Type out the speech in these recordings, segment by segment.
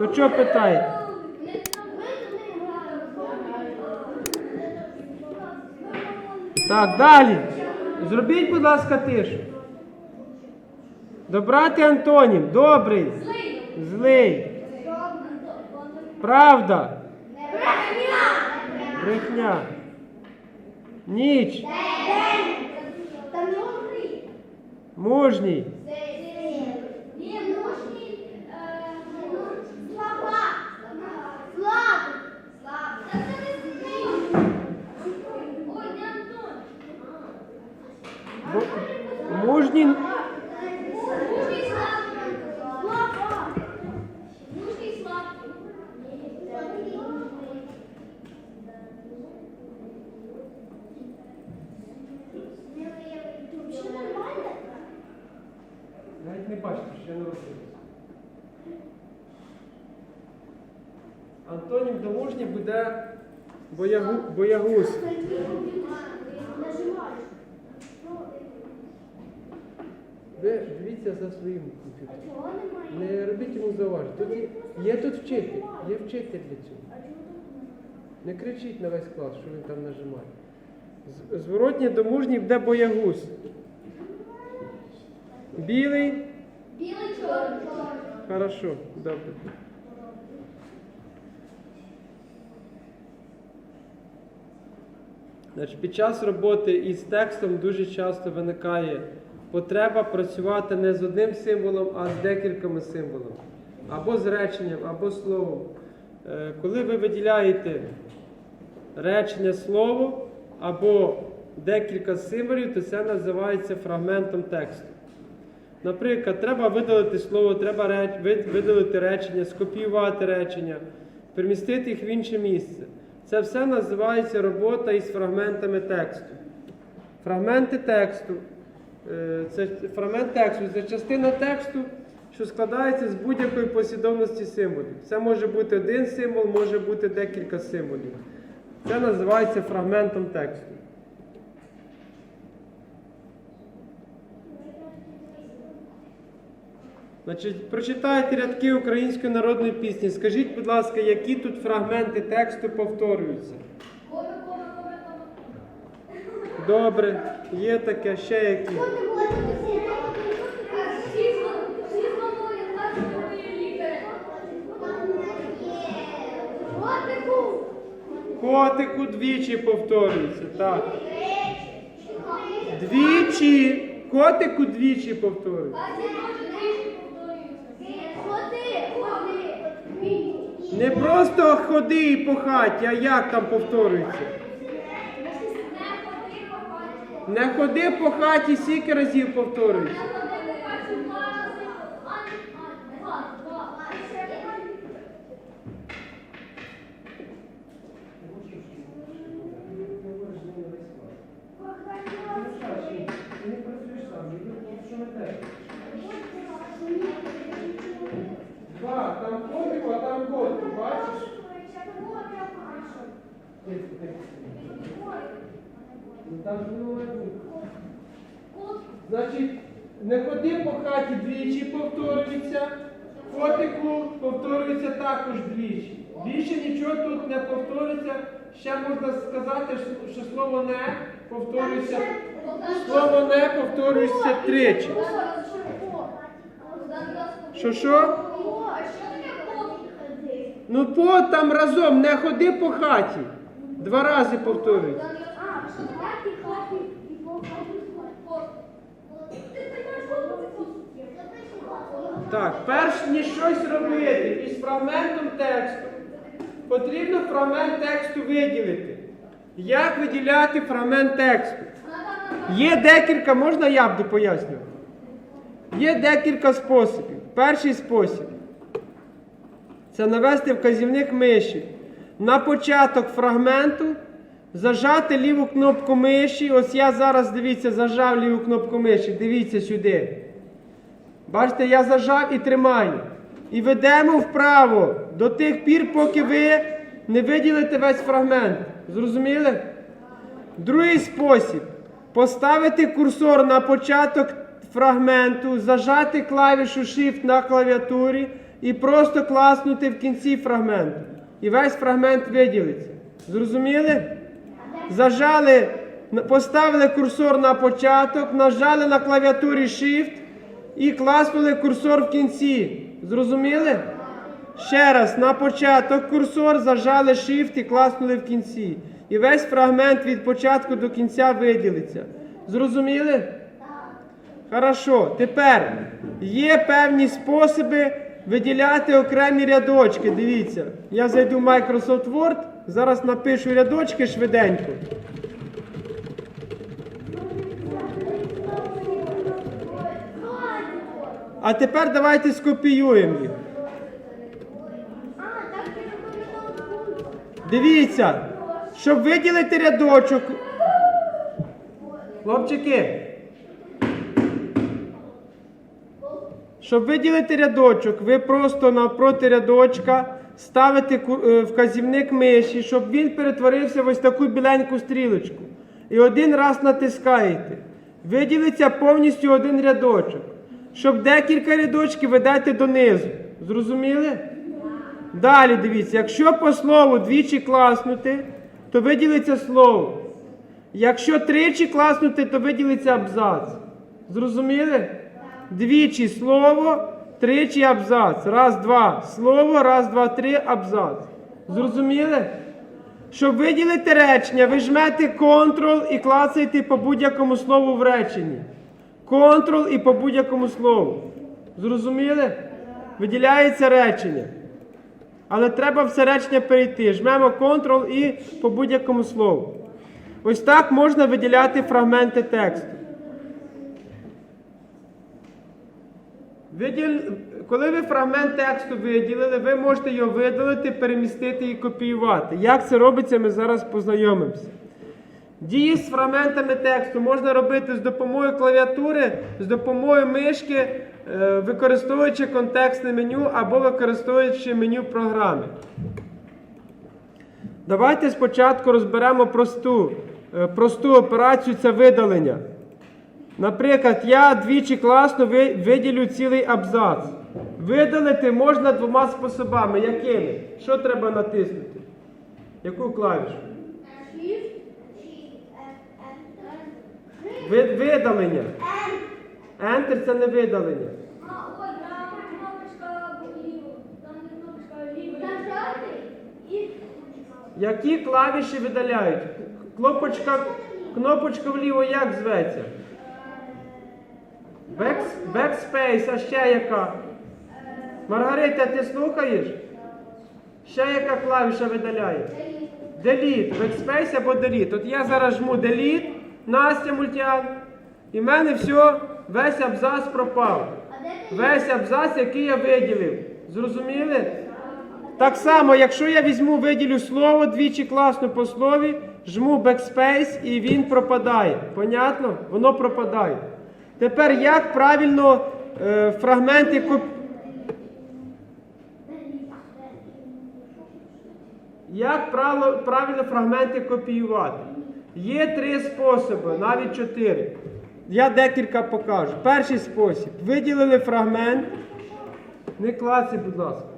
То чого питає? Так, далі. Зробіть, будь ласка, тишу. Добрати антонім. Добрий. Злий. Правда. Брехня. Ніч. Мужній. Мужній. Навіть не бачите, що я не розумію. Антонім до мужній буде боягу, боягуз. Ви дивіться за комп'ютером. Не робіть йому зауваження. Тут є, є тут вчитель, є вчитель для цього. Не кричіть на весь клас, що він там нажимає. З- Зворотнє до мужній буде боягуз. Білий. Білий чорний. Хорошо, добре. Значить, під час роботи із текстом дуже часто виникає потреба працювати не з одним символом, а з декількома символами. Або з реченням, або словом. Е, Коли ви виділяєте речення слово або декілька символів, то це називається фрагментом тексту. Наприклад, треба видалити слово, треба видалити речення, скопіювати речення, перемістити їх в інше місце. Це все називається робота із фрагментами тексту. Фрагменти тексту. Е, Це фрагмент тексту це частина тексту, що складається з будь-якої послідовності символів. Це може бути один символ, може бути декілька символів. Це називається фрагментом тексту. Значить, прочитайте рядки української народної пісні. Скажіть, будь ласка, які тут фрагменти тексту повторюються? Добре, є таке, ще які. Літери. Котику. Двічі повторюється. Так. Двічі. Котику двічі повторюється. Не просто ходи і по хаті, а як там повторюється? Не ходи, по хаті, скільки разів повторюється. Не ходи, похати, два рази. А, а, два, два. Два, там котику, а там котику, бачиш? Ну там ж не має бути. Значить, не ходи по хаті двічі повторюється, котику повторюється також двічі. Більше нічого тут не повторюється. Ще можна сказати, що- слово не повторюється. Слово не повторюється тричі. Що що? Ну по там разом не ходи по хаті. Два рази повторюється. А, що таке хаті і похати кот? Ти приймаєш кот? Так, перш ніж щось робити із фрагментом тексту, потрібно фрагмент тексту виділити. Як виділяти фрагмент тексту? Є декілька, можна я буду пояснювати? Є декілька способів. Перший спосіб це навести вказівник миші на початок фрагменту, зажати ліву кнопку миші. Ось я зараз, дивіться, зажав ліву кнопку миші. Дивіться сюди. Бачите, я зажав і тримаю. І ведемо вправо до тих пір, поки ви не виділите весь фрагмент. Зрозуміли? Другий спосіб поставити курсор на початок фрагменту, зажати клавішу Shift на клавіатурі і просто класнути в кінці фрагменту. І весь фрагмент виділиться. Зрозуміли? Зажали, поставили курсор на початок, нажали на клавіатурі Shift і класнули курсор в кінці. Зрозуміли? Ще раз, на початок курсор, зажали Shift і класнули в кінці. І весь фрагмент від початку до кінця виділиться. Зрозуміли? Хорошо. Тепер є певні способи виділяти окремі рядочки. Дивіться, я зайду в Microsoft Word, зараз напишу рядочки швиденько. А тепер давайте скопіюємо їх. Дивіться, щоб виділити рядочок. Хлопчики. Щоб виділити рядочок, ви просто навпроти рядочка ставите е, вказівник миші, щоб він перетворився в ось таку біленьку стрілочку. І один раз натискаєте. Виділиться повністю один рядочок. Щоб декілька рядочків ведете донизу. Зрозуміли? Далі дивіться, якщо по слову двічі класнути, то виділиться слово. Якщо тричі класнути, то виділиться абзац. Зрозуміли? Двічі слово, тричі абзац. Раз, два. Слово, раз, два, три, абзац. Зрозуміли? Щоб виділити речення, ви жмете Ctrl і клацаєте по будь-якому слову в реченні. Ctrl і по будь-якому слову. Зрозуміли? Виділяється речення. Але треба все речення перейти. Жмемо Ctrl і по будь-якому слову. Ось так можна виділяти фрагменти тексту. Виділ... Коли ви фрагмент тексту виділили, ви можете його видалити, перемістити і копіювати. Як це робиться, ми зараз познайомимося. Дії з фрагментами тексту можна робити з допомогою клавіатури, з допомогою мишки, е, використовуючи контекстне меню або використовуючи меню програми. Давайте спочатку розберемо просту, е, просту операцію це видалення. Наприклад, я двічі класно виділю цілий абзац. Видалити можна двома способами. Якими? Що треба натиснути? Яку клавішу? Ви- Видалення. Enter це не видалення. Які клавіші видаляють? Кнопочка, кнопочка вліво як зветься? Back- Backspace, а ще яка? Маргарита, ти слухаєш? Ще яка клавіша видаляє? Delete, Backspace або Delete. От я зараз жму Delete, Настя Мультян, і в мене все, весь абзац пропав. Весь абзац, який я виділив. Зрозуміли? Так само, якщо я візьму, виділю слово двічі класно по слові, жму Backspace і він пропадає. Понятно? Воно пропадає. Тепер як правильно е, фрагменти коп... Як правило, правильно фрагменти копіювати? Є три способи, навіть чотири. Я декілька покажу. Перший спосіб. Виділили фрагмент. Не клацай, будь ласка.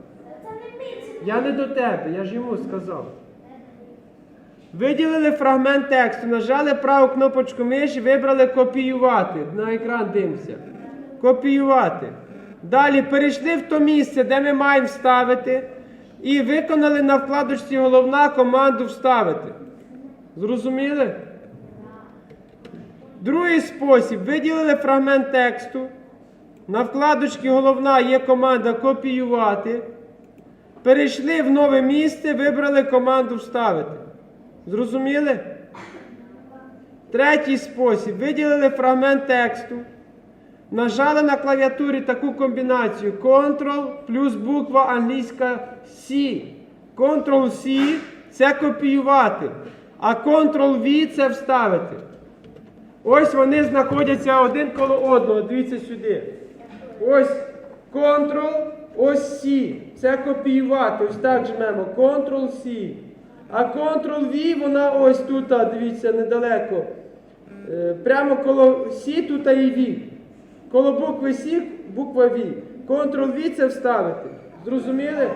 Я не до тебе, я ж йому сказав. Виділили фрагмент тексту, нажали праву кнопочку миші, вибрали копіювати. На екран дивимося. Копіювати. Далі перейшли в то місце, де ми маємо вставити, і виконали на вкладочці головна команду вставити. Зрозуміли? Другий спосіб. Виділили фрагмент тексту. На вкладочці головна є команда копіювати. Перейшли в нове місце, вибрали команду вставити. Зрозуміли? Третій спосіб. Виділили фрагмент тексту. Нажали на клавіатурі таку комбінацію Ctrl плюс буква англійська C. Ctrl-C це копіювати, а Ctrl-V це вставити. Ось вони знаходяться один коло одного. Дивіться сюди. Ось Ctrl, ось C. Це копіювати. Ось так жмемо. Ctrl-C. А Ctrl-V, вона ось тут, дивіться, недалеко. Е, Прямо коло C тут і V. Коло букви C буква V. Ctrl-V це вставити. Зрозуміли?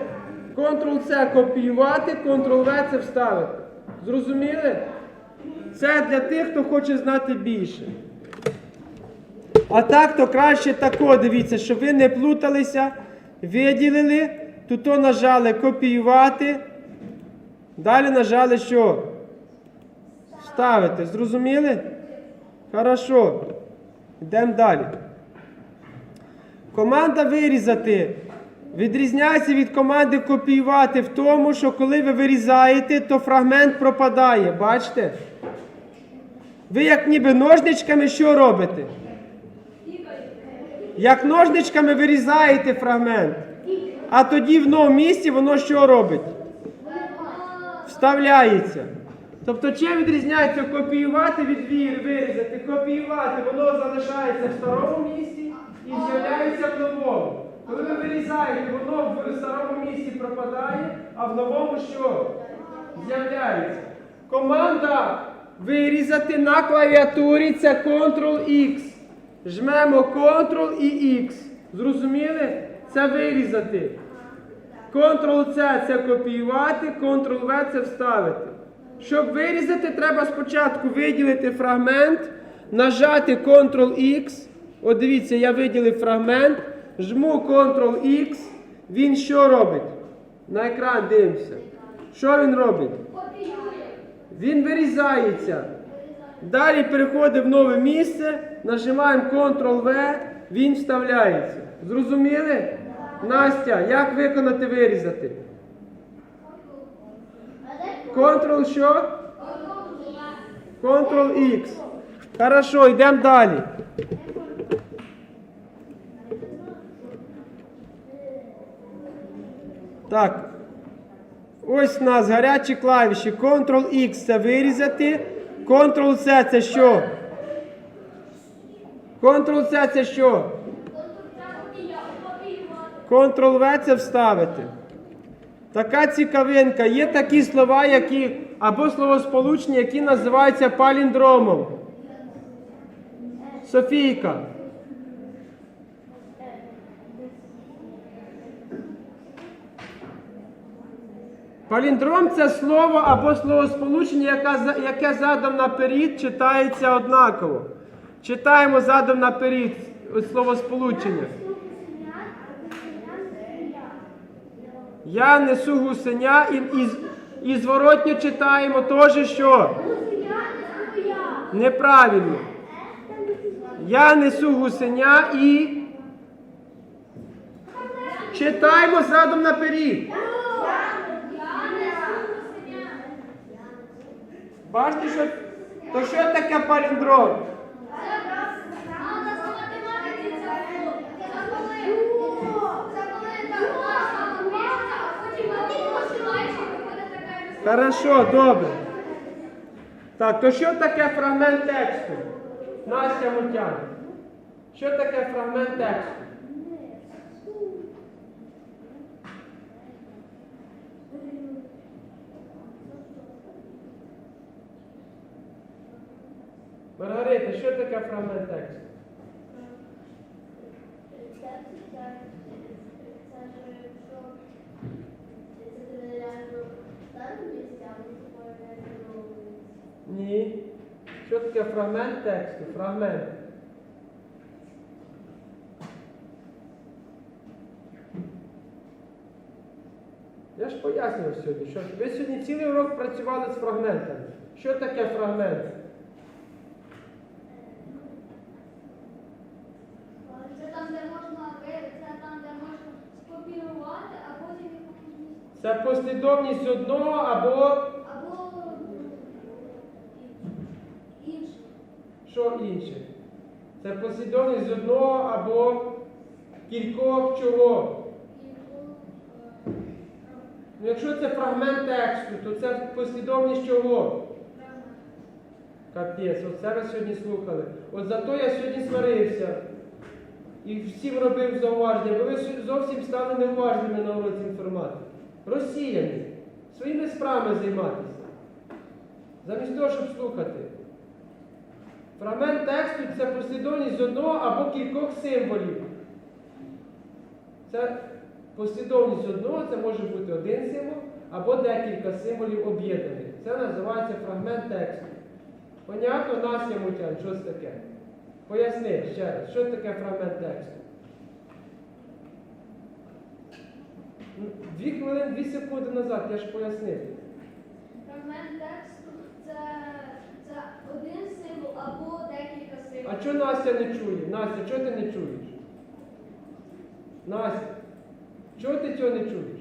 Ctrl-C копіювати, Ctrl-V це вставити. Зрозуміли? Це для тих, хто хоче знати більше. А так, то краще тако, дивіться, щоб ви не плуталися, виділили, тут то нажали копіювати. Далі нажали що? Вставити. Зрозуміли? Хорошо. Йдемо далі. Команда вирізати відрізняється від команди копіювати в тому, що коли ви вирізаєте, то фрагмент пропадає. Бачите? Ви як ніби ножничками що робите? Як ножничками вирізаєте фрагмент, а тоді в новому місці воно що робить? Вставляється. Тобто, чим відрізняється копіювати від вирізати? Копіювати, воно залишається в старому місці і з'являється в новому. Коли ви вирізаєте, воно в старому місці пропадає, а в новому що? З'являється. Команда вирізати на клавіатурі це Ctrl-X. Жмемо Ctrl і X. Зрозуміли? Це вирізати. Ctrl-C це копіювати, Ctrl-V це вставити. Щоб вирізати, треба спочатку виділити фрагмент, нажати Ctrl-X. От дивіться, я виділив фрагмент, жму Ctrl-X. Він що робить? На екран дивимося. Що він робить? Він вирізається. Далі переходить в нове місце, нажимаємо Ctrl-V, він вставляється. Зрозуміли? Настя, як виконати вирізати? Ctrl що? Ctrl-X. Хорошо, йдемо далі. Так. Ось у нас гарячі клавіші. Ctrl-X це вирізати. Ctrl-C це що? Ctrl-C це що? Ctrl-V це вставити. Така цікавинка. Є такі слова, які або словосполучення, які називаються паліндромом. Софійка. Паліндром це слово або словосполучення, яке, задом наперед читається однаково. Читаємо задом наперед словосполучення. Я несу гусеня і, і, і зворотньо читаємо теж що? Неправильно. Я несу гусеня і. Читаємо задом наперед. Бачите, що то що таке паліндром? Хорошо, добре. Так, то що таке фрагмент тексту? Настя Мутяна. Що таке фрагмент тексту? Маргарита, що таке фрагмент тексту? Ні. Що таке фрагмент тексту? Фрагмент. Я ж пояснював сьогодні, що ви сьогодні цілий урок працювали з фрагментами. Що таке фрагмент? Це там, де можна ви- це там, де можна скопіювати, а потім їх помістити. Це послідовність одного або Або інше. що інше. Це послідовність одного або кількох чого. Ну, якщо це фрагмент тексту, то це послідовність чого? Капець, оце ви сьогодні слухали. От зато я сьогодні сварився і всім робив зауваження, бо ви зовсім стали неуважними на уроці інформатики. Розсіяні, своїми справами займатися. Замість того, щоб слухати. Фрагмент тексту це послідовність одного або кількох символів. Це Послідовність одного це може бути один символ або декілька символів об'єднаних. Це називається фрагмент тексту. Понятно, Настя Мутян, що це таке? Поясни ще раз, що таке фрагмент тексту? Дві хвилини, дві секунди назад, я ж пояснив. Фрагмент тексту це, це один символ або декілька символів. А чого Настя не чує? Настя, чого ти не чуєш? Настя, чого ти цього не чуєш?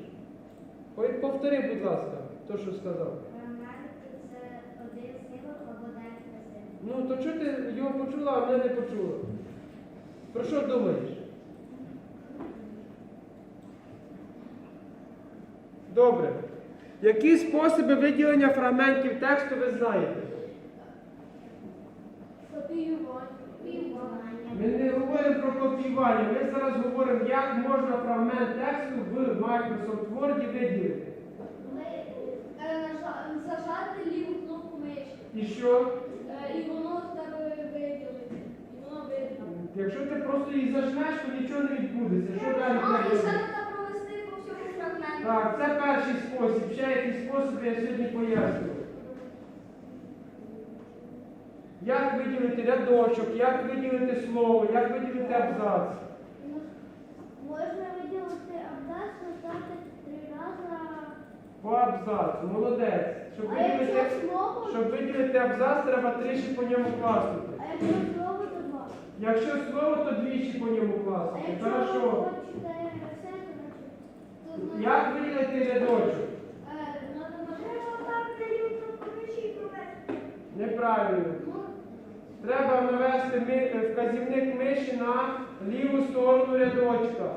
Повтори, будь ласка, то, що сказав. Фрагмент це один символ або декілька символів. Ну, то чого ти його почула, а мене не почула? Про що думаєш? Добре. Які способи виділення фрагментів тексту ви знаєте? Ми не говоримо про копіювання, ми зараз говоримо, як можна фрагмент тексту в Microsoft Word виділити. Е, зажати ліву кнопку миші. І що? Е, І воно в тебе виділити. І воно видно. Якщо ти просто її зажмеш, то нічого не відбудеться. Що далі А, і треба ще робити? треба провести по всьому фрагменту. Так, це перший спосіб. Ще якийсь спосіб я сьогодні пояснюю. Як виділити рядочок, як виділити слово, як виділити абзац. Можна виділити абзац, нажати три рази. По абзацу, молодець. Щоб А якщо виділити, слово, щоб виділити абзац, треба тричі по ньому класнути. а якщо слово, то два. Якщо слово, то двічі по ньому А класнути. якщо Хорошо. значить. Як виділити рядочок? Неправильно. Треба навести е, вказівник миші на ліву сторону рядочка.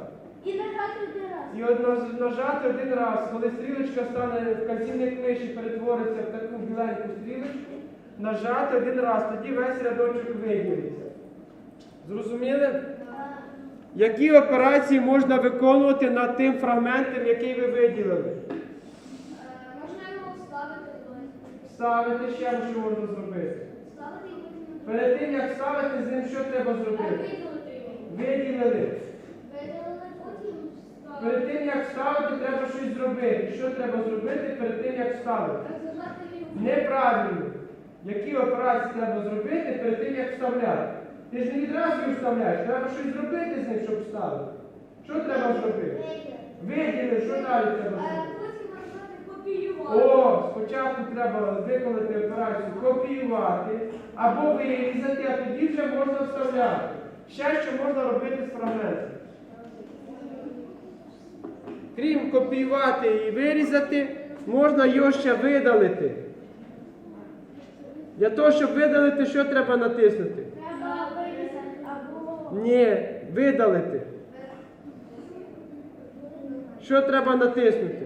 І нажати один раз. І нажати один раз, коли стрілочка стане, вказівник миші перетвориться в таку біленьку стрілочку, нажати один раз, тоді весь рядочок виділиться. Зрозуміли? Які операції можна виконувати над тим фрагментом, який ви виділили? Можна його вставити кудись. Ставити ще що можна зробити. Вставити і. Перед тим, як ставити з ним, що треба зробити? Виділили. Вставити. Перед тим, як ставити, треба щось зробити. Що треба зробити перед тим, як ставити? Зажати. Неправильно. Які операції треба зробити перед тим, як вставляти? Ти ж не відразу вставляєш, треба щось зробити з ним, щоб вставити. Що треба зробити? Виділи, що далі треба Е, зробити? Копіювати. О, спочатку треба виконати операцію копіювати або вирізати, а тоді вже можна вставляти. Ще що можна робити з фрагментом. Крім копіювати і вирізати, можна його ще видалити. Для того, щоб видалити, що треба натиснути? Ні, видалити. Що треба натиснути?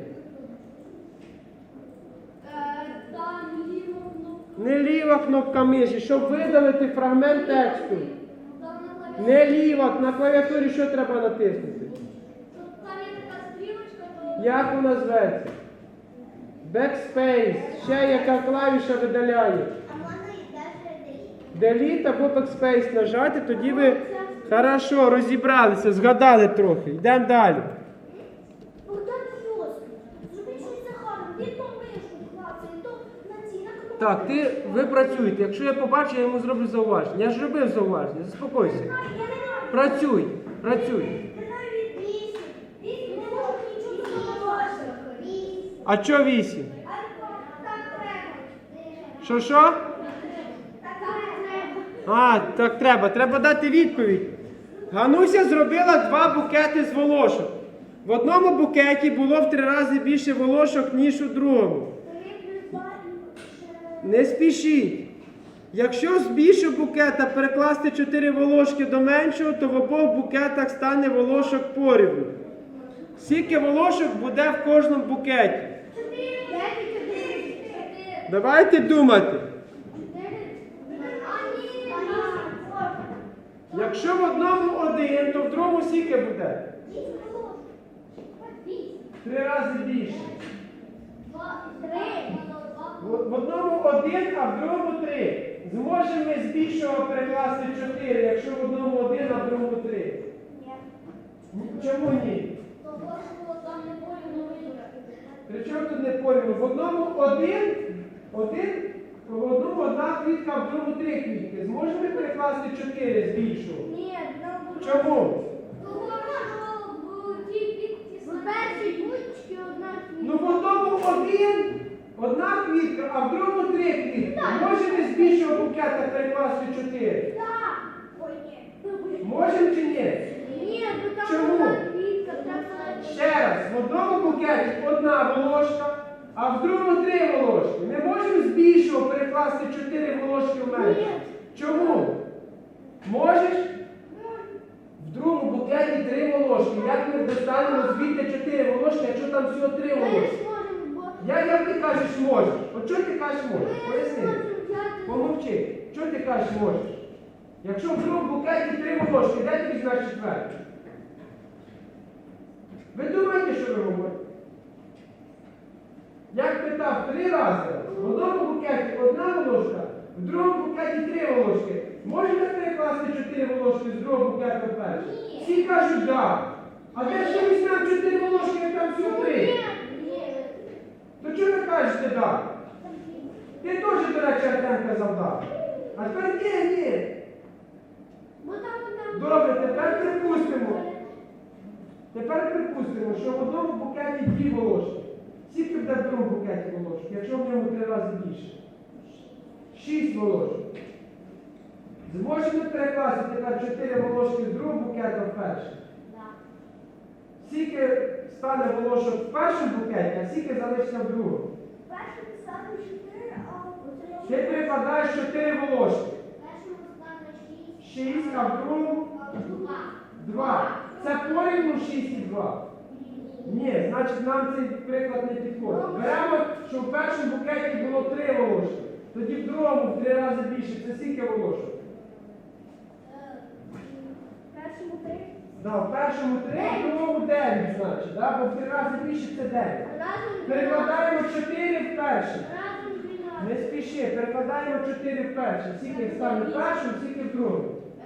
Не ліва кнопка миші, щоб видалити фрагмент тексту. Не ліва, на клавіатурі що треба натиснути? Як вона зветься? Backspace. Ще яка клавіша видаляє. Delete або Backspace нажати, тоді ви хорошо розібралися, згадали трохи. Йдемо далі. Богдан Йосип, зробіть щось Захаром, він то мишку клацає, то на ці, на. Так, ти ви працюєте. Якщо я побачу, я йому зроблю зауваження. Я ж робив зауваження, заспокойся. Я не знаю. Працюй, працюй. Не знаю від вісім. Вісім не можу нічого зробити. Вісім. А чо 8? Так треба. Що що? Так треба. А, так треба. Треба дати відповідь. Гануся зробила два букети з волошок. В одному букеті було в три рази більше волошок, ніж у другому. Не спішіть. Якщо з більшого букета перекласти 4 волошки до меншого, то в обох букетах стане волошок порівну. Скільки волошок буде в кожному букеті? Давайте думати. Якщо в одному один, то в другому скільки буде? Три рази більше. В одному один, а в другому три. Зможемо ми з більшого перекласти чотири, якщо в одному один, а в другому три. Чому ні? Того, що Причому тут не порівну. В одному один, один, в одному одна квітка, а в другому три квітки. Зможемо ми перекласти чотири з більшого? Ні, нам буде. Чому? Того, що в тій квітці в першій квітці одна Ну квітка. в одному один, одна квітка, а в другому три квітки. Можемо з більшого букета перекласти чотири? Так. Ой, ні. Можемо чи ні? Ні, бо там Чому? одна квітка. Ще раз, в одному букеті одна волошка, а в другому три волошки. Ми можемо з більшого перекласти чотири волошки в менше? Ні. Чому? Можеш? В другому букеті три волошки. Як ми достанемо звідти чотири волошки, якщо там всього три волошки? Я, як ти кажеш можеш? От чого ти кажеш можеш? не Поясни. Помовчи. Чого ти кажеш можеш? Якщо в другому букеті три волошки, де ти візьмеш четверту? Ви думаєте, що ви говорите? Як питав три рази, в одному букеті одна волошка, в другому букеті три волошки. Можете перекласти чотири волошки з другого букету? Ні. Всі кажуть так. А де ж візьмемо чотири волошки, як там всього три? То чого ви кажете так? Ти теж, до речі, Артем казав так. А тепер ні, ні. Добре, тепер припустимо. Тепер припустимо, що в одному букеті дві волошки. Скільки буде в другому букеті волошок, якщо в ньому три рази більше? Шість волошок. Зможемо перекласти тепер чотири волошки з другого букету в перший. Так. Скільки стане волошок в першому букеті, а скільки залишиться в другому? Перший стане чотири, а в Ти прикладаєш чотири волошки. першому стане шість. Шість, а в другому а в два. два. Це порівну шість і два. Ні. Значить нам цей приклад не підходить. Беремо, що в першому букеті було три волошки. Тоді в другому в три рази більше. Це скільки волошок? Е, в Першому три. Да, в першому три, в другому дев'ять, значить. Да? Бо в три рази більше це дев'ять. Разом Перекладаємо чотири в перший. Разом Не дванадцять. спіши, перекладаємо чотири в перший. Скільки стане в першому, скільки в другому.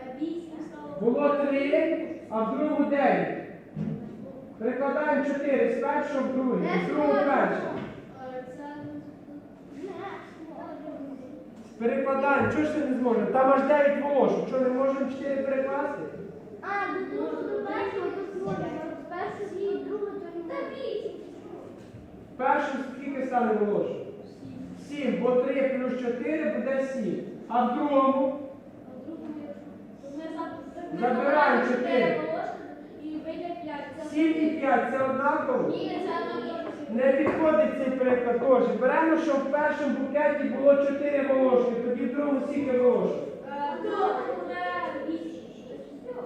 Е, Вісім стало. Було три, а в другому дев'ять. Перекладаємо чотири з першого в другий, з другого в. Е, зможемо. Перекладаємо, чого ж це не зможемо? Там аж 9 волошок. Що не можемо 4 перекласти? А, до другого, до першого тут можна. З першого і то не Та вісім. Першу скільки стане волошок? 7, бо 3 плюс 4 буде 7. А в другому Забираємо чотири. І вийде п'ять. 7 і 5 це однаково? Ні, це однаково. Не підходить цей приклад теж. Беремо, що в першому букеті було 4 волошки, тоді в другому скільки волошок? Е, то буде.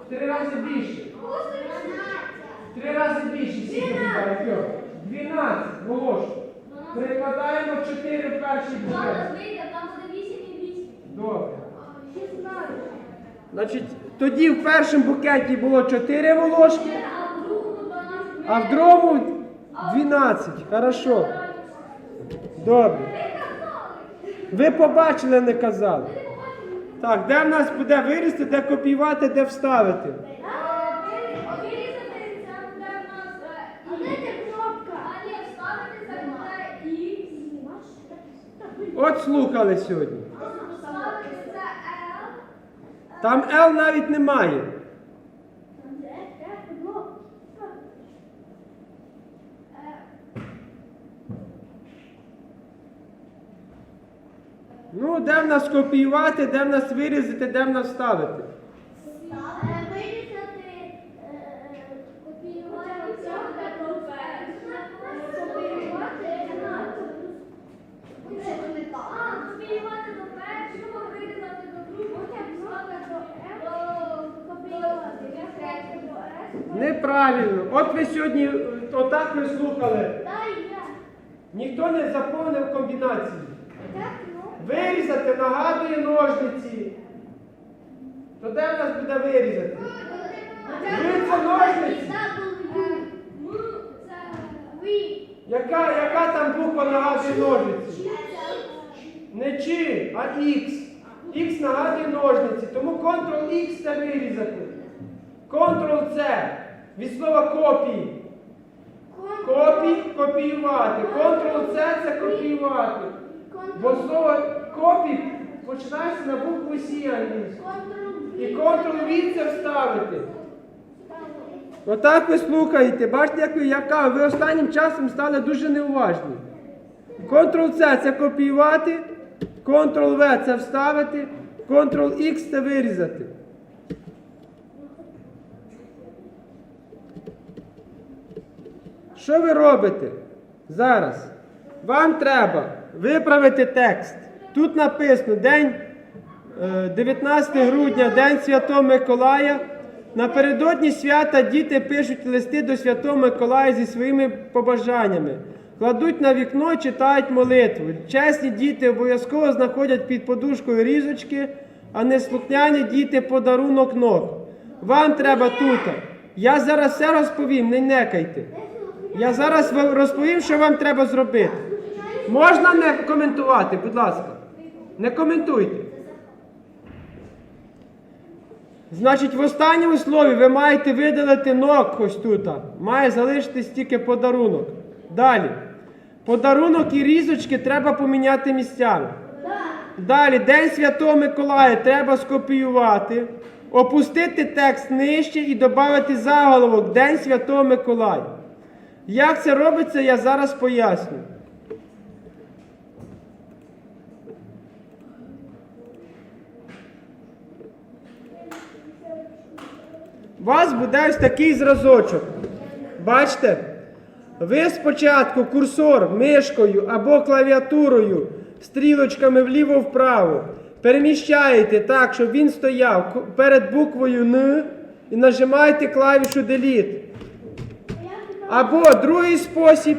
В 3 рази більше. В 3 рази більше скільки? Артем? 12 волошок. Перекладаємо 4 в перший букет. Добре. Значить, тоді в першому букеті було 4 волошки, А в другому дванадцять. А в другому 12. Хорошо. Добре. Ви побачили, не казали. Так, де в нас буде вирізти, де копіювати, де вставити. От слухали сьогодні. Там Л навіть немає. Ну, де в нас копіювати, де в нас вирізати, де в нас вставити. Третього. Неправильно. От ви сьогодні, е, отак ви слухали. Ніхто не заповнив комбінації. Вирізати нагадує ножниці. То де в нас буде вирізати? Ви це ножниці. Яка, яка там буква нагадує ножниці? Не чи, а Х. Х нагадує ножниці. Тому Ctrl-X це вирізати. Ctrl-C від слова копії. Контрол Копі, копіювати. Ctrl-C це копіювати. Бо слово копі починається на букву Сі англійську. І Ctrl-V це вставити. Отак ви слухаєте. Бачите, як ви, яка ви останнім часом стали дуже неуважні. Ctrl-C це копіювати, Ctrl-V це вставити, Ctrl-X це вирізати. Що ви робите зараз? Вам треба виправити текст. Тут написано день е, 19 грудня, День Святого Миколая. Напередодні свята діти пишуть листи до Святого Миколая зі своїми побажаннями. Кладуть на вікно, читають молитву. Чесні діти обов'язково знаходять під подушкою різочки, а не слухняні діти подарунок ног. Вам треба тут. Я зараз все розповім, не некайте. Я зараз розповім, що вам треба зробити. Можна не коментувати, будь ласка. Не коментуйте. Значить, в останньому слові ви маєте видалити ног ось тут. Має залишитись тільки подарунок. Далі. Подарунок і різочки треба поміняти місцями. Далі, День Святого Миколая треба скопіювати, опустити текст нижче і додати заголовок День Святого Миколая. Як це робиться, я зараз поясню. У вас буде ось такий зразочок. Бачите? Ви спочатку курсор мишкою або клавіатурою стрілочками вліво-вправо переміщаєте так, щоб він стояв перед буквою Н і нажимаєте клавішу Delete. Або другий спосіб